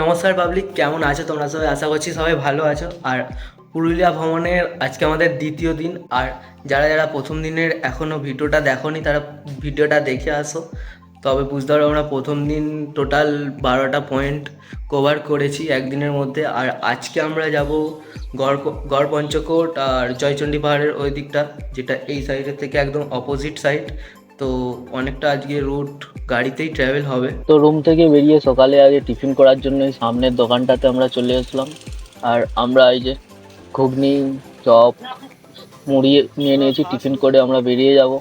নমস্কার পাবলিক, কেমন আছো তোমরা সবাই? আশা করছি সবাই ভালো আছো। আর পুরুলিয়া ভ্রমণের আজকে আমাদের দ্বিতীয় দিন। আর যারা যারা প্রথম দিনের এখনও ভিডিওটা দেখোনি, তারা ভিডিওটা দেখে আসো। তবে বুঝতে পারো আমরা প্রথম দিন টোটাল বারোটা পয়েন্ট কভার করেছি একদিনের মধ্যে। আর আজকে আমরা যাব গড় গড় পঞ্চকোট আর জয়চণ্ডী পাহাড়ের ওই দিকটা, যেটা এই সাইডের থেকে একদম অপোজিট সাইড তো অনেকটা আজকে রুট গাড়িতেই ট্রাভেল হবে। তো রুম থেকে বেরিয়ে সকালে আগে টিফিন করার জন্য এই সামনের দোকানটাতে আমরা চলে আসলাম। আর আমরা এই যে ঘুগনি চপ মুড়ি নিয়ে নিয়েছি টিফিন করে আমরা বেরিয়ে যাব।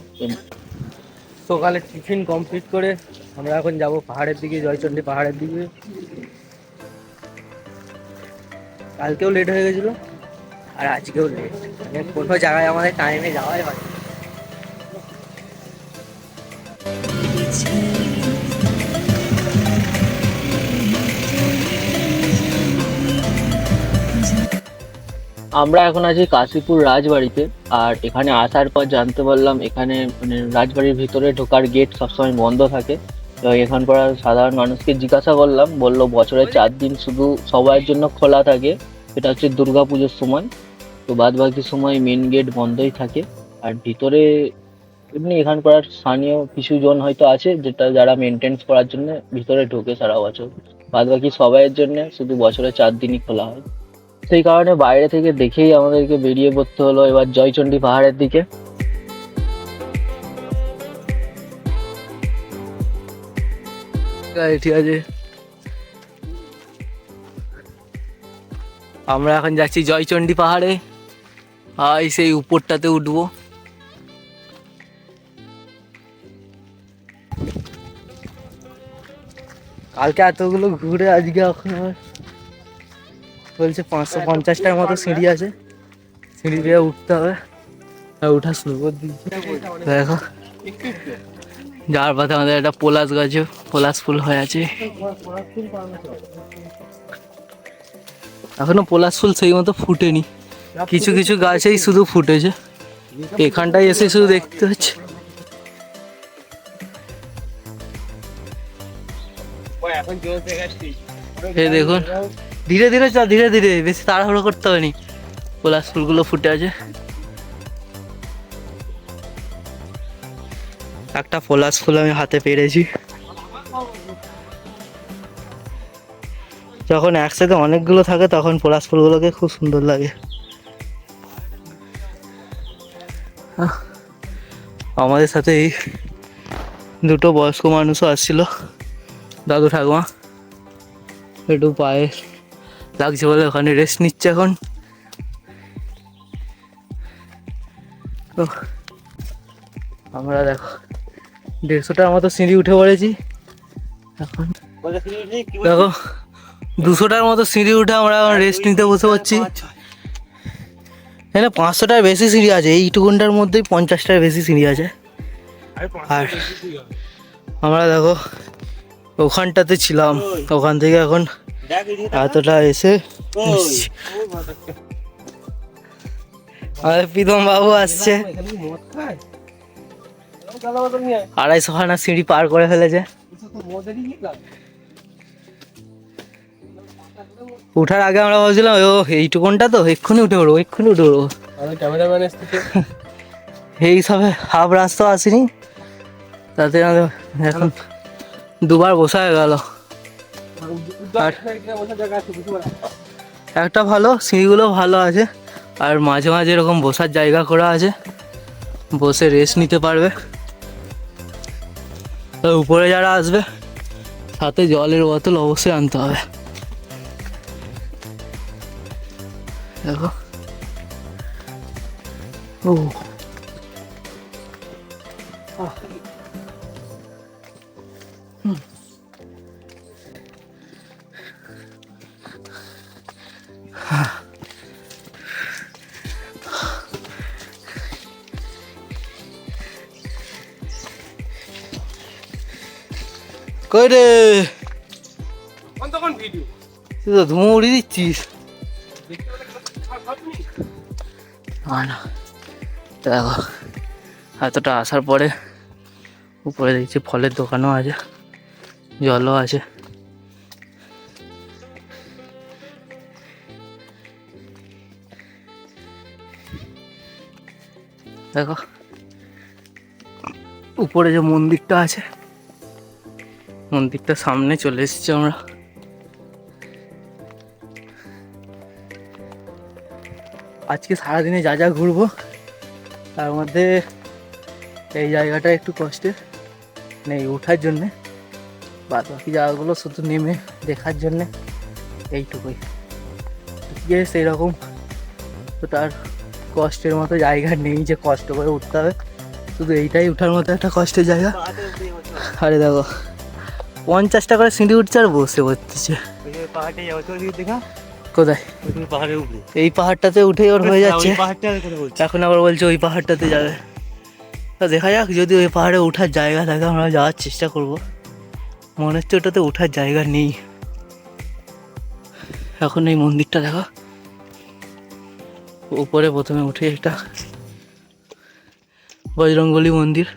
সকালে টিফিন কমপ্লিট করে আমরা এখন যাব পাহাড়ের দিকে জয়চণ্ডী পাহাড়ের দিকে। কালকেও লেট হয়ে গেছিল আর আজকেও লেট মানে কোনো জায়গায় আমাদের টাইমে যাওয়াই হয় আমরা এখন আছি কাশীপুর রাজবাড়িতে, আর এখানে আসার পর জানতে পারলাম এখানে মানে রাজবাড়ির ভিতরে ঢোকার গেট সবসময় বন্ধ থাকে। তো এখানকার সাধারণ মানুষকে জিজ্ঞাসা করলাম, বলল বছরে চার দিন শুধু সবার জন্য খোলা থাকে, সেটা হচ্ছে দুর্গা পুজোর সময়। তো বাদ বাকি সময় মেন গেট বন্ধই থাকে। আর ভিতরে এমনি এখানকার স্থানীয় কিছু জন হয়তো আছে, যেটা যারা মেনটেন্স করার জন্য ভিতরে ঢোকে সারা বছর। বাদ বাকি সবাইয়ের জন্য শুধু বছরে চার দিনই খোলা হয়। সেই কারণে বাইরে থেকে দেখেই আমাদেরকে বেরিয়ে পড়তে হলো এবার জয়চণ্ডী পাহাড়ের দিকে। ঠিক আছে। আমরা এখন যাচ্ছি জয়চণ্ডী পাহাড়ে। আর সেই উপরটাতে উঠবো। কালকে এতগুলো ঘুরে আজকে এখন আবার বলছে পাঁচশো পঞ্চাশটার মতো সিঁড়ি আছে। সিঁড়ি দিয়ে উঠতে হবে। আর উঠা শুরু করে দিয়েছে। দেখো। যার পাতে আমাদের একটা পলাশ গাছে পলাশ ফুল হয়ে আছে। এখনও পলাশ ফুল সেই মতো ফুটেনি। কিছু কিছু গাছেই শুধু ফুটেছে। এখানটায় এসে শুধু দেখতে হচ্ছে। দেখুন। ধীরে ধীরে চল, ধীরে ধীরে। বেশি তাড়াহুড়ো করতে হবে নি। পলাশ ফুলগুলো ফুটে আছে। একটা পলাশ ফুল আমি হাতে পেরেছি। যখন একসাথে অনেকগুলো থাকে, তখন পলাশ ফুলগুলোকে খুব সুন্দর লাগে। আমাদের সাথে এই দুটো বয়স্ক মানুষও আসছিল। দাদু ঠাকুমা, একটু পায়ে লাগছে বলে ওখানে রেস্ট নিচ্ছে এখন। তো আমরা দেখো দেড়শোটার মতো সিঁড়ি উঠে পড়েছি। এখন দেখো, দুশোটার মতো সিঁড়ি উঠে আমরা এখন রেস্ট নিতে বসে পড়ছি। এখানে পাঁচশোটার বেশি সিঁড়ি আছে এইটুকুনটার মধ্যেই পঞ্চাশটার বেশি সিঁড়ি আছে। আর আমরা দেখো, ওখানটাতে ছিলাম, ওখান থেকে এখন এতটা এসে। আমাদের প্রীতম বাবু আসছে। আড়াইশো খানা সিঁড়ি পার করে ফেলেছে। উঠার আগে আমরা ভাবছিলাম ও এইটুকুনটা তো এক্ষুনি উঠে পড়ব এক্ষুনি উঠে পড়ব। এই সবে হাফ রাস্তা আসেনি। তাতে আমাদের এখন দুবার বসা হয়ে গেল। আর একটা ভালো, সিঁড়িগুলো ভালো আছে। আর মাঝে মাঝে এরকম বসার জায়গা করা আছে। বসে রেস্ট নিতে পারবে। উপরে যারা আসবে, সাথে জলের বোতল অবশ্যই আনতে হবে। দেখো। ও। করে দিচ্ছিস। দেখো এতটা আসার পরে উপরে দেখছি ফলের দোকানও আছে জলও আছে। দেখো উপরে যে মন্দিরটা আছে মন্দিরটা সামনে চলে এসেছি আমরা। আজকে সারাদিনে যা যা ঘুরবো, তার মধ্যে এই জায়গাটা একটু কষ্টের নেই ওঠার জন্যে। বাদ বাকি জায়গাগুলো শুধু নেমে দেখার জন্যে এইটুকুই। গিয়ে সেই রকম তো তার কষ্টের মতো জায়গা নেই যে কষ্ট করে উঠতে হবে। শুধু এইটাই উঠার মতো একটা কষ্টের জায়গা। আরে দেখো। পঞ্চাশটা করে সিঁড়ি উঠছে আর বসে পড়তেছে। পাহাড়ে যাও তো দেখা। কোথায়? পাহাড়ের উপরে এই পাহাড়টাতে উঠেই ওর হয়ে যাচ্ছে। এখন আবার বলছে ওই পাহাড়টাতে যাবে। তা দেখা যাক যদি ওই পাহাড়ে ওঠার জায়গা থাকে আমরা যাওয়ার চেষ্টা করব। মনে হচ্ছে ওটাতে ওঠার জায়গা নেই। এখন এই মন্দিরটা দেখো। উপরে প্রথমে উঠে একটা বজরঙ্গলি মন্দির।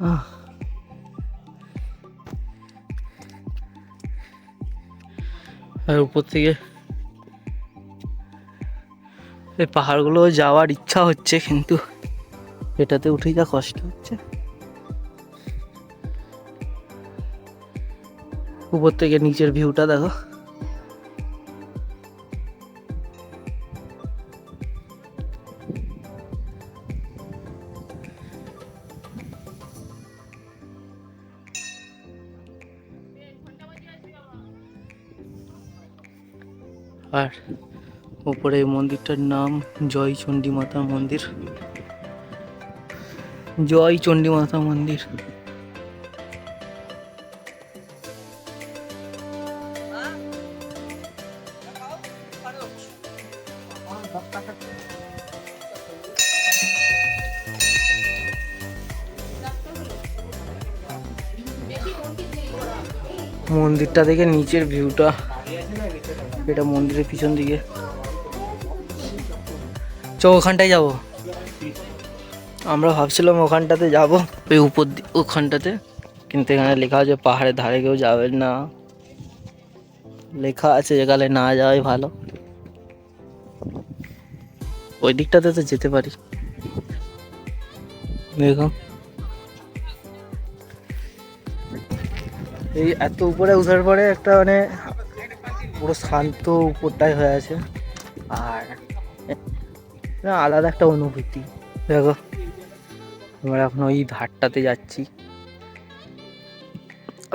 আহ আর উপর থেকে এই পাহাড়গুলো যাওয়ার ইচ্ছা হচ্ছে, কিন্তু এটাতে উঠেই যা কষ্ট হচ্ছে। উপর থেকে নিচের ভিউটা দেখো। আর এই মন্দিরটার নাম জয় চণ্ডী মাতা মন্দির। জয় চণ্ডী মাতা মন্দির। মন্দিরটা দেখে নিচের ভিউটা এটা মন্দিরের পিছন দিকে। চ ওখানটায় যাব। আমরা ভাবছিলাম ওখানটাতে যাব। ওই উপর ওখানটাতে। কিন্তু এখানে লেখা আছে, পাহাড়ের ধারে কেউ যাবেন না। লেখা আছে যেখানে না যাওয়াই ভালো। ওই দিকটাতে তো যেতে পারি। দেখো। এই এত উপরে উঠার পরে একটা মানে পুরো শান্ত উপরটাই হয়ে আছে। আর আলাদা একটা অনুভূতি। দেখো, আমরা এখন ওই ধারটাতে যাচ্ছি।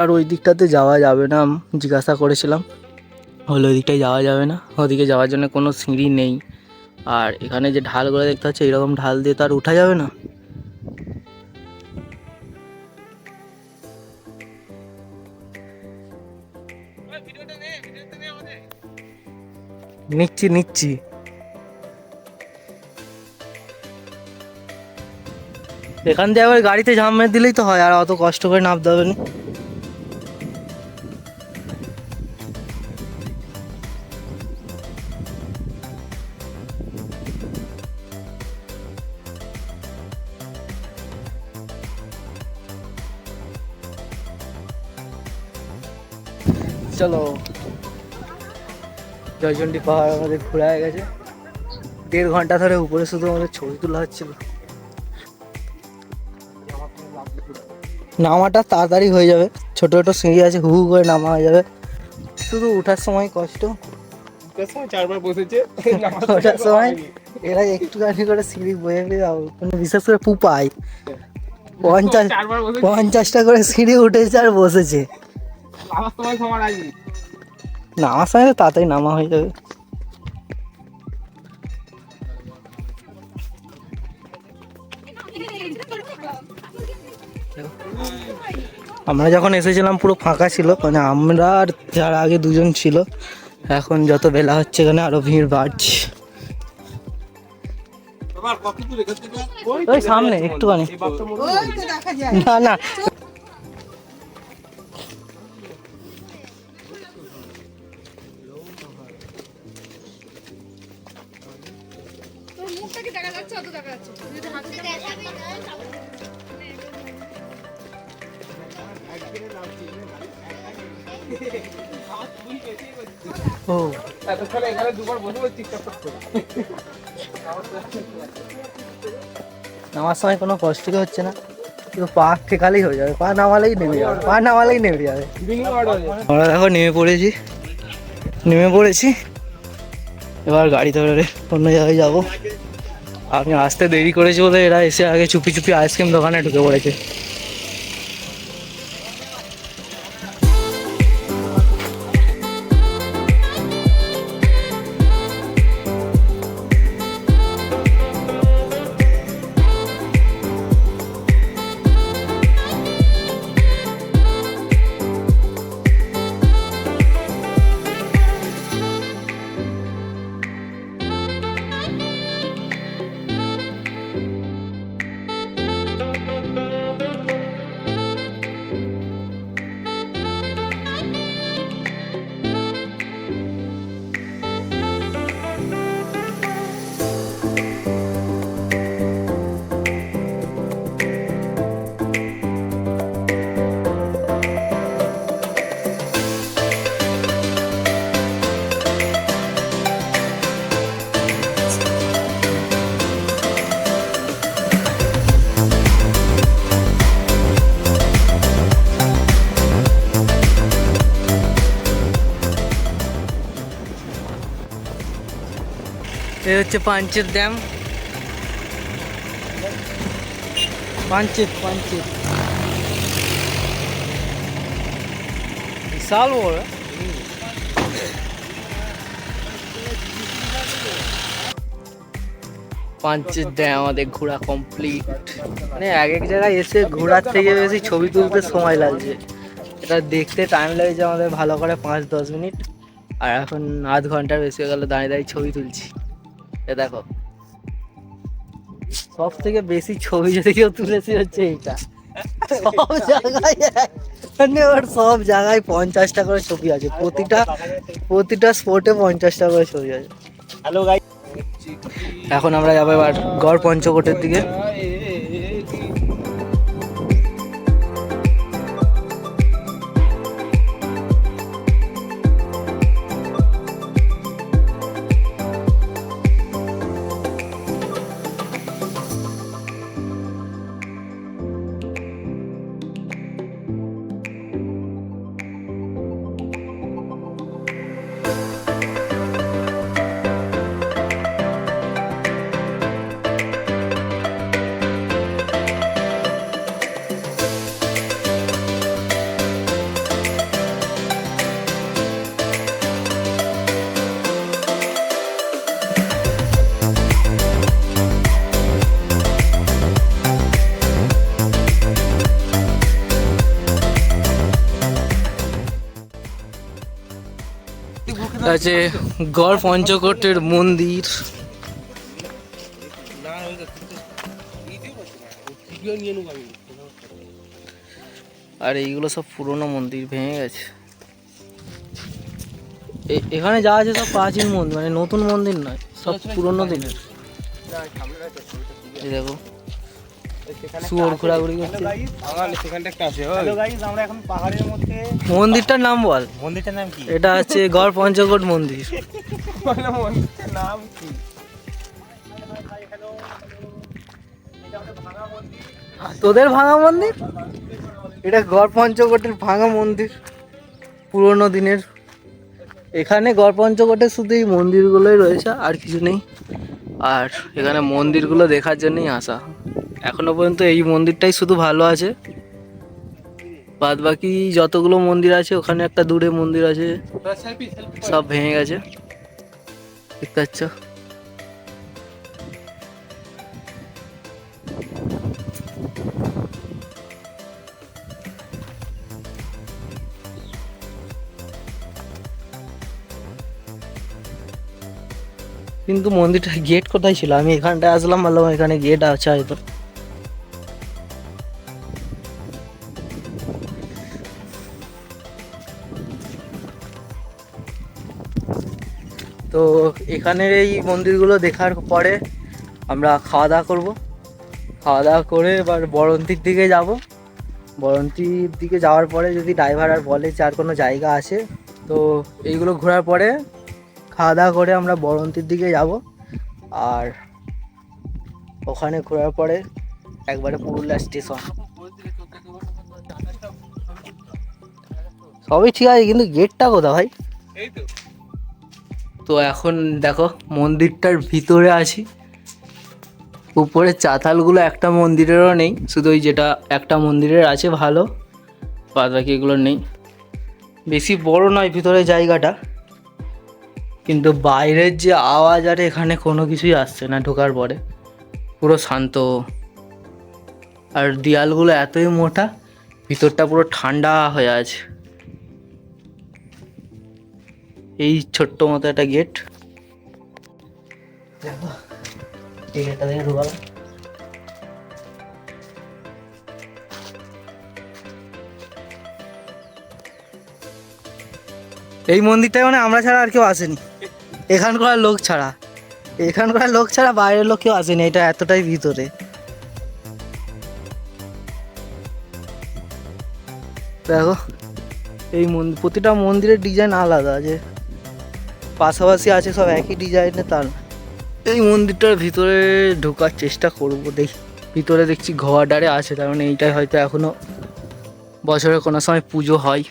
আর ওই দিকটাতে যাওয়া যাবে না জিজ্ঞাসা করেছিলাম। হলে ওই দিকটায় যাওয়া যাবে না? ওদিকে যাওয়ার জন্য কোনো সিঁড়ি নেই। আর এখানে যে ঢালগুলো দেখতে হচ্ছে এরকম ঢাল দিয়ে তো আর উঠা যাবে না? নিচ্ছি নিচ্ছি। এখান দিয়ে আবার গাড়িতে ঝাম মেরে দিলেই তো হয়, আর অত কষ্ট করে নামতে হবে না। চলো। জয়চন্ডী পাহাড় আমাদের ঘোরা হয়ে গেছে। দেড় ঘণ্টা ধরে উপরে শুধু আমাদের ছবি তোলা হচ্ছিল। নামাটা তাড়াতাড়ি হয়ে যাবে। ছোট ছোট সিঁড়ি আছে হু হু করে নামা হয়ে যাবে। শুধু ওঠার সময় কষ্ট। চারবার বসেছে। ওঠার সময় এরা একটুখানি করে সিঁড়ি বয়ে মানে বিশেষ করে পুপাই। পঞ্চাশ পঞ্চাশটা করে সিঁড়ি উঠেছে আর বসেছে। নামার সময় তো তাড়াতাড়ি নামা হয়ে যাবে। আমরা যখন এসেছিলাম পুরো ফাঁকা ছিল মানে আমরা আর যারা আগে দুজন ছিল এখন যত বেলা হচ্ছে এখানে আরও ভিড় বাড়ছে। ওই সামনে একটুখানি। না না। ও। এতক্ষণে এখানে দুবার বসে বসে টিকটক করতে নামার সময় কোনো কষ্ট হচ্ছে না। কিন্তু পা ঠেকালেই হয়ে যাবে। পা নামালেই নেমে যাবে। পা নামালেই নেমে যাবে। আমরা দেখো নেমে পড়েছি। নেমে পড়েছি। এবার গাড়ি ধরে অন্য জায়গায় যাব। আমি আসতে দেরি করেছি বলে এরা এসে আগে চুপি চুপি আইসক্রিম দোকানে ঢুকে পড়েছে। হচ্ছে পাঞ্চেত ড্যাম পাঞ্চেত পাঞ্চেত বিশাল বড়। পাঞ্চেত ড্যাম আমাদের ঘোরা কমপ্লিট মানে এক এক জায়গায় এসে ঘোরার থেকে বেশি ছবি তুলতে সময় লাগছে। এটা দেখতে টাইম লাগছে আমাদের ভালো করে পাঁচ দশ মিনিট। আর এখন আধ ঘণ্টার বেশি হয়ে গেল দাঁড়িয়ে দাঁড়িয়ে ছবি তুলছি। এ দেখো। সব থেকে বেশি ছবি যদি কেউ তুলেছে হচ্ছে এইটা। সব জায়গায় মানে ওর সব জায়গায় পঞ্চাশটা করে ছবি আছে। প্রতিটা প্রতিটা স্পোর্টে পঞ্চাশটা করে ছবি আছে। হ্যালো গাইস এখন আমরা যাব এবার গড় পঞ্চকোটের দিকে। আছে গড় পঞ্চকোটের মন্দির। আর এইগুলো সব পুরনো মন্দির ভেঙে গেছে। এখানে যা আছে সব প্রাচীন মন্দির মানে নতুন মন্দির নয়, সব পুরনো দিনের। দেখো। মন্দিরটার নাম বল। মন্দিরটার নাম কি? এটা হচ্ছে গড় পঞ্চকোট মন্দির। মানে নাম কি? তোদের ভাঙা মন্দির? এটা গড় পঞ্চকোটের ভাঙা মন্দির পুরনো দিনের। এখানে গড় পঞ্চকোটে শুধু এই মন্দিরগুলোই রয়েছে আর কিছু নেই। আর এখানে মন্দিরগুলো দেখার জন্যই আসা। এখনও পর্যন্ত এই মন্দিরটাই শুধু ভালো আছে। বাদ বাকি যতগুলো মন্দির আছে, ওখানে একটা দূরে মন্দির আছে, সব ভেঙে গেছে। দেখতে পাচ্ছ? কিন্তু মন্দিরটা গেট কোথায় ছিল? আমি এখানটায় আসলাম, বললাম এখানে গেট আছে হয়তো। তো এখানের এই মন্দিরগুলো দেখার পরে আমরা খাওয়া দাওয়া করব। খাওয়া দাওয়া করে এবার বরন্তির দিকে যাব। বরন্তির দিকে যাওয়ার পরে যদি ড্রাইভার আর বলে যে আর কোনো জায়গা আছে, তো এইগুলো ঘোরার পরে খাওয়া দাওয়া করে আমরা বরন্তির দিকে যাব। আর ওখানে ঘোরার পরে একবারে পুরুলিয়া স্টেশন। সবই ঠিক আছে, কিন্তু গেটটা কোথা ভাই? এই তো। তো এখন দেখো, মন্দিরটার ভিতরে আছি। উপরে চাতালগুলো একটা মন্দিরেরও নেই, শুধু ওই যেটা একটা মন্দিরের আছে ভালো বাদ বাকি এগুলো নেই। বেশি বড় নয় ভিতরে জায়গাটা, কিন্তু বাইরের যে আওয়াজ আর এখানে কোনো কিছুই আসছে না ঢোকার পরে, পুরো শান্ত। আর দেয়ালগুলো এতই মোটা, ভিতরটা পুরো ঠান্ডা হয়ে আছে। এই ছোট্ট মতো একটা গেট এই মন্দিরটায় মানে আমরা ছাড়া আর কেউ আসেনি। এখানকার লোক ছাড়া। এখানকার লোক ছাড়া বাইরের লোক কেউ আসেনি, এটা এতটাই ভিতরে। দেখো, এই মন্দির প্রতিটা মন্দিরের ডিজাইন আলাদা যে। পাশাপাশি আছে সব একই ডিজাইনের তার। এই মন্দিরটার ভিতরে ঢোকার চেষ্টা করব, দেখি। ভিতরে দেখছি ঘোড়াডারে আছে, তার মানে এইটাই হয়তো এখনও বছরে কোনো সময় পুজো হয়।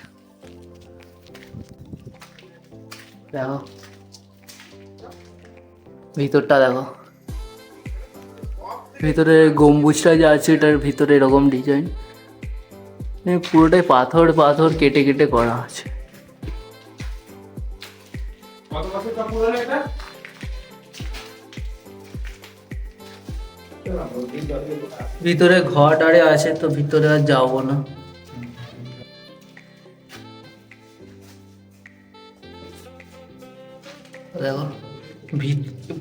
দেখো। ভিতরটা দেখো। ভিতরে গম্বুজটা যা আছে, এটার ভিতরে এরকম ডিজাইন। পুরোটাই পাথর পাথর কেটে কেটে করা আছে। ভিতরে ঘর আরে আছে, তো ভিতরে আর যাব না। দেখো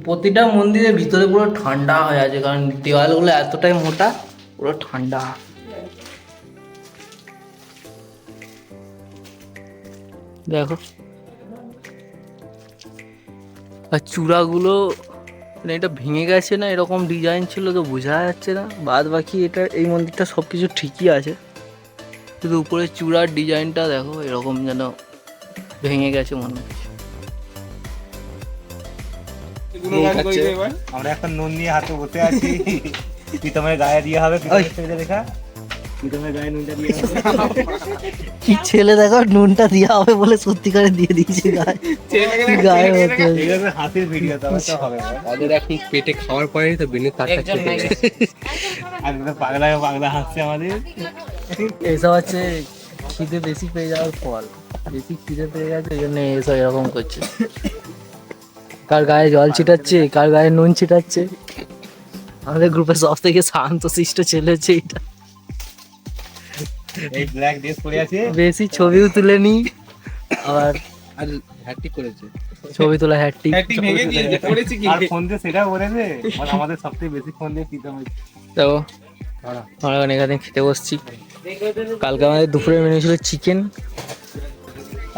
প্রতিটা মন্দিরের ভিতরে পুরো ঠান্ডা হয়ে আছে, কারণ দেওয়ালগুলো এতটাই মোটা, পুরো ঠান্ডা। দেখো আর চূড়াগুলো মানে এটা ভেঙে গেছে না এরকম ডিজাইন ছিল তো বোঝা যাচ্ছে না। বাদ বাকি এটা এই মন্দিরটা সব কিছু ঠিকই আছে। শুধু উপরে চূড়ার ডিজাইনটা দেখো এরকম যেন ভেঙে গেছে মনে হচ্ছে। আমরা এখন নুন নিয়ে হাতে বসে আছি। প্রীতমের গায়ে দিয়ে হবে ওই। প্রীতমের ছেলে দেখা নুনটা দিয়ে হবে কি ছেলে দেখো নুনটা দেওয়া হবে বলে সত্যি করে দিয়ে দিয়েছে গায়ে। হতে এইভাবে ভিডিও তো হবে বল। এখন পেটে খাওয়ার পরেই তো বেনে খেতে গেছে। পাগলা পাগলা হাসছে আমাদের। এসব হচ্ছে খিদে বেশি পেয়ে যাওয়ার ফল। বেশি খিদে পেয়ে গেছে এই জন্য এসব এরকম করছে। কার গায়ে জল ছিটাচ্ছে কার গায়ে নুন ছিটাচ্ছে। আমাদের গ্রুপে সব থেকে শান্ত শিষ্ট ছেলে হচ্ছে এটা এই ব্ল্যাক ড্রেস পরে আছে। বেশি ছবিও তুলে নি। আবার আর হ্যাট্রিক করেছে। ছবি তোলা হ্যাটটি একটি ভেঙে দিয়েছে পড়েছি কি? আর ফোন দিয়ে সেটা বলেছে মানে আমাদের সবথেকে বেশি ফোন দিয়ে প্রীতম দেখো আমরা এখন এখানে খেতে বসছি। কালকে আমাদের দুপুরের মেনু ছিল চিকেন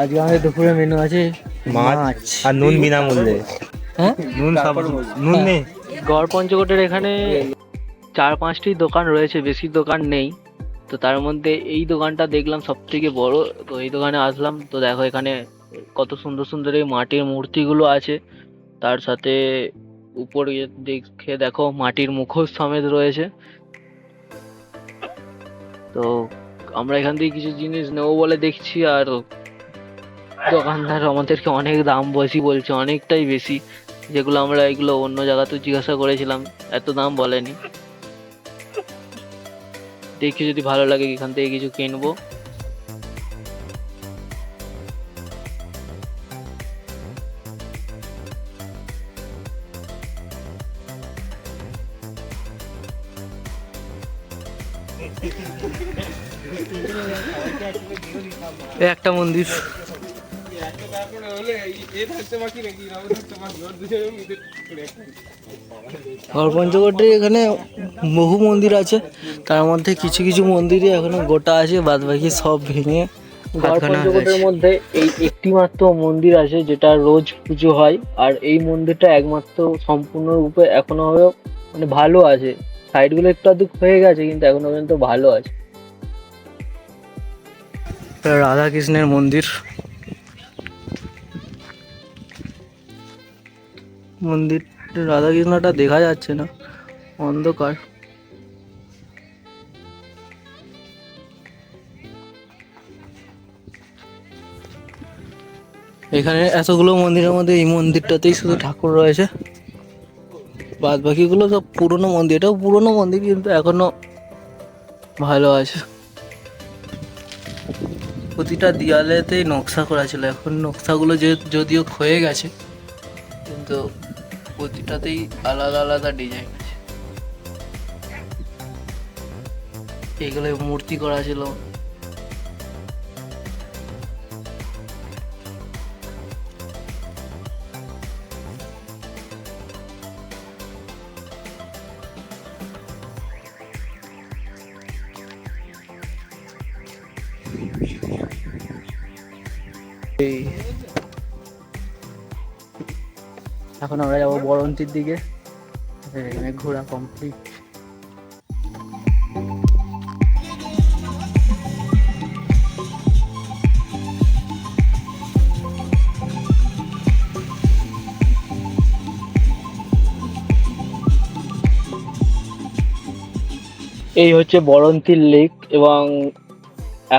আজকে আমাদের দুপুরের মেনু আছে মাছ আর নুন বিনামূল্যে। হ্যাঁ? নুন সব নুন নেই। গড় পঞ্চকোটের এখানে চার পাঁচটি দোকান রয়েছে বেশি দোকান নেই। তো তার মধ্যে এই দোকানটা দেখলাম সব থেকে বড়। তো এই দোকানে আসলাম, তো দেখো এখানে কত সুন্দর সুন্দর এই মাটির মূর্তিগুলো আছে। তার সাথে উপরে দেখে দেখো মাটির মুখোশ সমেত রয়েছে। তো আমরা এখান থেকে কিছু জিনিস নেব বলে দেখছি, আর দোকানদার আমাদেরকে অনেক দাম বেশি বলছে, অনেকটাই বেশি। যেগুলো আমরা এগুলো অন্য জায়গাতেও জিজ্ঞাসা করেছিলাম, এত দাম বলেনি। দেখি যদি ভালো লাগে এখান থেকে কিছু কিনবো একটা মন্দির এত তারপরে হলে এই- এ থাকতে বাকি নাকি রামু থাকতে বাকি ওর দুজনের মধ্যে করে একটা। গড় পঞ্চকোটে এখানে বহু মন্দির আছে তার মধ্যে কিছু কিছু মন্দিরই এখনও গোটা আছে বাদ বাকি সব ভেঙে গড় হাতখানা পঞ্চকোটের গেছে। মধ্যে এই একটি মাত্র মন্দির আছে যেটা রোজ পুজো হয় আর এই মন্দিরটা একমাত্র সম্পূর্ণরূপে এখনও মানে ভালো আছে। সাইডগুলো একটু আধটু হয়ে গেছে কিন্তু এখনও পর্যন্ত ভালো আছে। রাধাকৃষ্ণের মন্দির। মন্দির রাধাকৃষ্ণটা দেখা যাচ্ছে না অন্ধকার। এখানে এতগুলো মন্দিরের মধ্যে এই মন্দিরটাতেই শুধু ঠাকুর রয়েছে। বাদ বাকিগুলো সব পুরনো মন্দির। এটাও পুরনো মন্দির, কিন্তু এখনও ভালো আছে। প্রতিটা দেয়ালেতেই নকশা করা ছিল। এখন নকশাগুলো যে যদিও ক্ষয়ে গেছে, কিন্তু প্রতিটাতেই আলাদা আলাদা ডিজাইন আছে। এইগুলো মূর্তি করা ছিল। বরন্তির দিকে। এখানে ঘোরা কমপ্লিট এই হচ্ছে বরন্তির লেক এবং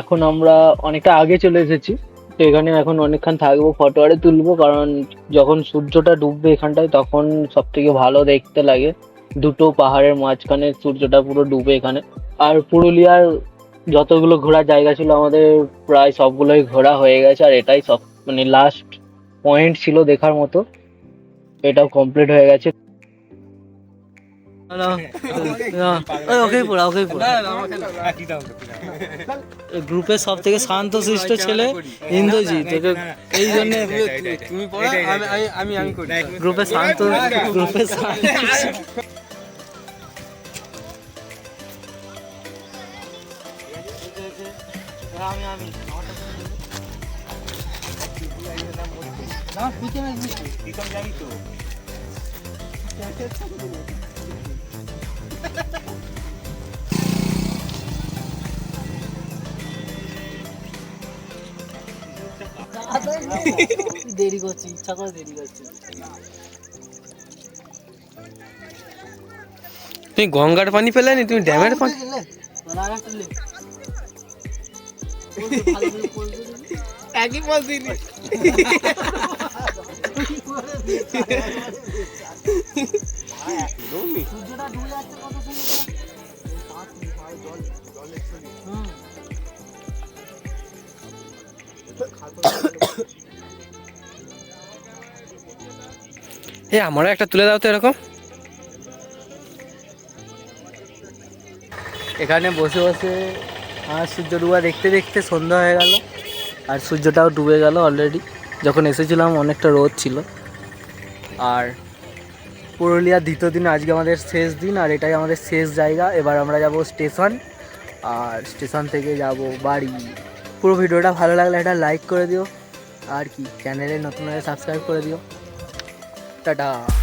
এখন আমরা অনেকটা আগে চলে এসেছি। এখানে এখন অনেকক্ষণ থাকব ফটো আরে তুলবো, কারণ যখন সূর্যটা ডুববে এখানটায় তখন সব থেকে ভালো দেখতে লাগে। দুটো পাহাড়ের মাঝখানে সূর্যটা পুরো ডুবে এখানে। আর পুরুলিয়ার যতগুলো ঘোরার জায়গা ছিল, আমাদের প্রায় সবগুলোই ঘোরা হয়ে গেছে, আর এটাই সব মানে লাস্ট পয়েন্ট ছিল দেখার মতো। এটাও কমপ্লিট হয়ে গেছে। গ্রুপের সব থেকে শান্ত শিষ্ট ছেলে ইন্দ্রজিৎ ওকে এই জন্য তুমি পড়া আমি আমি- আমি আমি করি গ্রুপে শান্ত গ্রুপে শান্ত প্রীতম যাবি তো দেরি করছি ইচ্ছা করে দেরি করছি। তুমি গঙ্গার পানি পেলে নি তুমি ড্যামের পানি একই পথ দিলি। এ, আমারও একটা তুলে দাও তো এরকম। এখানে বসে বসে আর সূর্য ডুবা দেখতে দেখতে সন্ধ্যা হয়ে গেল, আর সূর্যটাও ডুবে গেল অলরেডি যখন এসেছিলাম, অনেকটা রোদ ছিল। আর পুরুলিয়ার দ্বিতীয় দিন, আজকে আমাদের শেষ দিন, আর এটাই আমাদের শেষ জায়গা। এবার আমরা যাব স্টেশন, আর স্টেশন থেকে যাব বাড়ি। পুরো ভিডিওটা ভালো লাগলে একটা লাইক করে দিও, আর কি চ্যানেলে নতুন হয়ে সাবস্ক্রাইব করে দিও। ta-da.